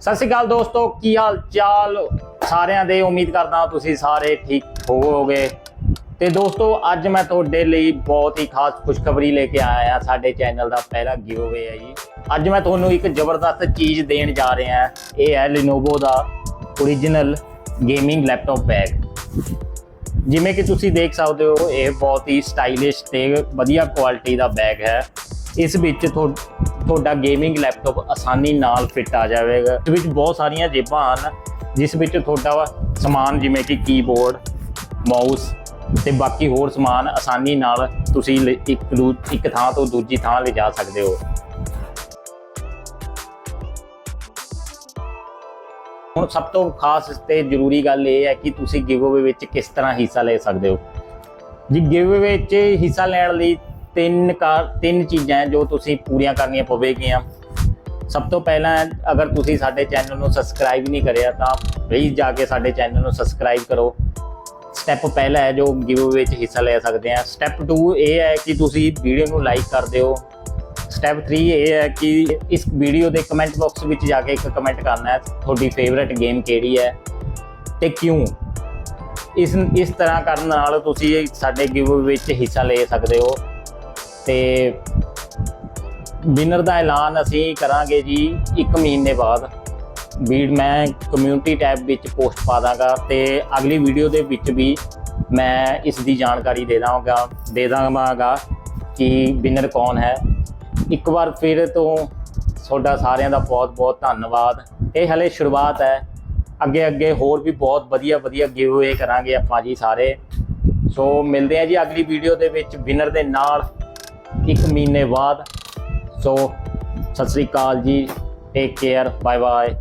ਸਤਿ ਸ਼੍ਰੀ ਅਕਾਲ ਦੋਸਤੋ, ਕੀ ਹਾਲ ਚਾਲ? ਸਾਰਿਆਂ ਦੇ ਉਮੀਦ ਕਰਦਾ ਤੁਸੀਂ ਸਾਰੇ ਠੀਕ ਹੋਵੋਗੇ। ਤੇ ਦੋਸਤੋ, ਅੱਜ ਮੈਂ ਤੁਹਾਡੇ ਲਈ ਬਹੁਤ ਹੀ ਖਾਸ ਖੁਸ਼ਖਬਰੀ ਲੈ ਕੇ ਆਇਆ ਹਾਂ। ਸਾਡੇ ਚੈਨਲ ਦਾ ਪਹਿਲਾ ਗਿਵਅਵੇ ਹੈ ਜੀ। ਅੱਜ ਮੈਂ ਤੁਹਾਨੂੰ ਇੱਕ ਜ਼ਬਰਦਸਤ ਚੀਜ਼ ਦੇਣ ਜਾ ਰਿਹਾ ਹਾਂ। ਇਹ ਹੈ Lenovo ਦਾ origignal ਗੇਮਿੰਗ ਲੈਪਟਾਪ ਬੈਗ ਜਿਵੇਂ ਕਿ ਤੁਸੀਂ ਦੇਖ ਸਕਦੇ ਹੋ, ਇਹ ਬਹੁਤ ਹੀ ਸਟਾਈਲਿਸ਼ ਤੇ ਵਧੀਆ ਕੁਆਲਿਟੀ ਦਾ ਬੈਗ ਹੈ। ਇਸ ਵਿੱਚ ਤੁਹਾ- ਤੁਹਾਡਾ ਗੇਮਿੰਗ ਲੈਪਟਾਪ ਆਸਾਨੀ ਨਾਲ ਫਿੱਟ ਆ ਜਾਵੇਗਾ। ਇਸ ਵਿੱਚ ਬਹੁਤ ਸਾਰੀਆਂ ਜੇਬਾਂ ਹਨ, ਜਿਸ ਵਿੱਚ ਤੁਹਾਡਾ ਸਮਾਨ ਜਿਵੇਂ ਕਿ ਕੀਬੋਰਡ ਮਾਊਸ ਤੇ ਬਾਕੀ ਹੋਰ ਸਮਾਨ ਆਸਾਨੀ ਨਾਲ ਤੁਸੀਂ ਇੱਕ ਇੱਕ ਥਾਂ ਤੋਂ ਦੂਜੀ ਥਾਂ ਲਿਜਾ ਸਕਦੇ ਹੋ। ਹੁਣ ਸਭ ਤੋਂ ਖਾਸ ਤੇ ਜ਼ਰੂਰੀ ਗੱਲ ਇਹ ਹੈ ਕਿ ਤੁਸੀਂ ਗਿਵਅਵੇ ਵਿੱਚ ਕਿਸ ਤਰ੍ਹਾਂ ਹਿੱਸਾ ਲੈ ਸਕਦੇ ਹੋ। ਜੀ ਗਿਵਅਵੇ ਵਿੱਚ ਹਿੱਸਾ ਲੈਣ ਲਈ ਤਿੰਨ ਕਾਰ, ਤਿੰਨ ਚੀਜ਼ਾਂ ਜੋ ਤੁਸੀਂ ਪੂਰੀਆਂ ਕਰਨੀਆਂ ਪਵੇਗੀਆਂ। ਸਭ ਤੋਂ ਪਹਿਲਾਂ ਅਗਰ ਤੁਸੀਂ ਸਾਡੇ ਚੈਨਲ ਨੂੰ ਸਬਸਕ੍ਰਾਈਬ ਨਹੀਂ ਕਰਿਆ ਤਾਂ ਪਲੀਜ਼ ਜਾ ਕੇ ਸਾਡੇ ਚੈਨਲ ਨੂੰ ਸਬਸਕ੍ਰਾਈਬ ਕਰੋ। ਸਟੈਪ ਪਹਿਲਾ ਹੈ ਜੋ ਗਿਵਅਵੇ ਵਿੱਚ ਹਿੱਸਾ ਲੈ ਸਕਦੇ ਆ ਸਟੈਪ 2 ਇਹ ਹੈ ਕਿ ਤੁਸੀਂ ਵੀਡੀਓ ਨੂੰ ਲਾਈਕ ਕਰ ਦਿਓ। ਸਟੈਪ 3 ਇਹ ਹੈ ਕਿ ਇਸ ਵੀਡੀਓ ਦੇ ਕਮੈਂਟ ਬਾਕਸ ਵਿੱਚ ਜਾ ਕੇ ਇੱਕ ਕਮੈਂਟ ਕਰਨਾ ਹੈ, ਤੁਹਾਡੀ ਫੇਵਰਟ ਗੇਮ ਕਿਹੜੀ ਹੈ ਤੇ ਕਿਉਂ? ਇਸ ਇਸ ਤਰ੍ਹਾਂ ਕਰਨ ਨਾਲ ਤੁਸੀਂ ਸਾਡੇ ਗਿਵਅਵੇ ਵਿੱਚ ਹਿੱਸਾ ਲੈ ਸਕਦੇ ਹੋ। ਤੇ ਵਿਨਰ ਦਾ ਐਲਾਨ ਅਸੀਂ ਕਰਾਂਗੇ ਜੀ 1 ਮਹੀਨੇ ਬਾਅਦ। ਵੀ ਮੈਂ ਕਮਿਊਨਿਟੀ ਟੈਬ ਵਿੱਚ ਪੋਸਟ ਪਾ ਦਾਂਗਾ ਤੇ ਅਗਲੀ ਵੀਡੀਓ ਦੇ ਵਿੱਚ ਵੀ ਮੈਂ ਇਸ ਦੀ ਜਾਣਕਾਰੀ ਦੇ ਦਾਂਗਾ ਦੇ ਦਾਂਗਾ ਕਿ ਵਿਨਰ ਕੌਣ ਹੈ। ਇੱਕ ਵਾਰ ਫਿਰ ਤੋਂ ਤੁਹਾਡਾ ਸਾਰਿਆਂ ਦਾ ਬਹੁਤ ਬਹੁਤ ਧੰਨਵਾਦ। ਇਹ ਹਲੇ ਸ਼ੁਰੂਆਤ ਹੈ। ਅੱਗੇ ਅੱਗੇ ਹੋਰ ਵੀ ਬਹੁਤ ਵਧੀਆ ਵਧੀਆ ਗਿਵਅਵੇ ਕਰਾਂਗੇ ਆਪਾਂ ਜੀ ਸਾਰੇ। ਸੋ ਮਿਲਦੇ ਆ ਜੀ ਅਗਲੀ ਵੀਡੀਓ ਦੇ ਵਿੱਚ ਵਿਨਰ ਦੇ ਨਾਲ। ਇੱਕ ਮਹੀਨੇ ਬਾਅਦ। ਸੋ ਸਤਿ ਸ੍ਰੀ ਅਕਾਲ ਜੀ ਟੇਕ ਕੇਅਰ ਬਾਏ ਬਾਏ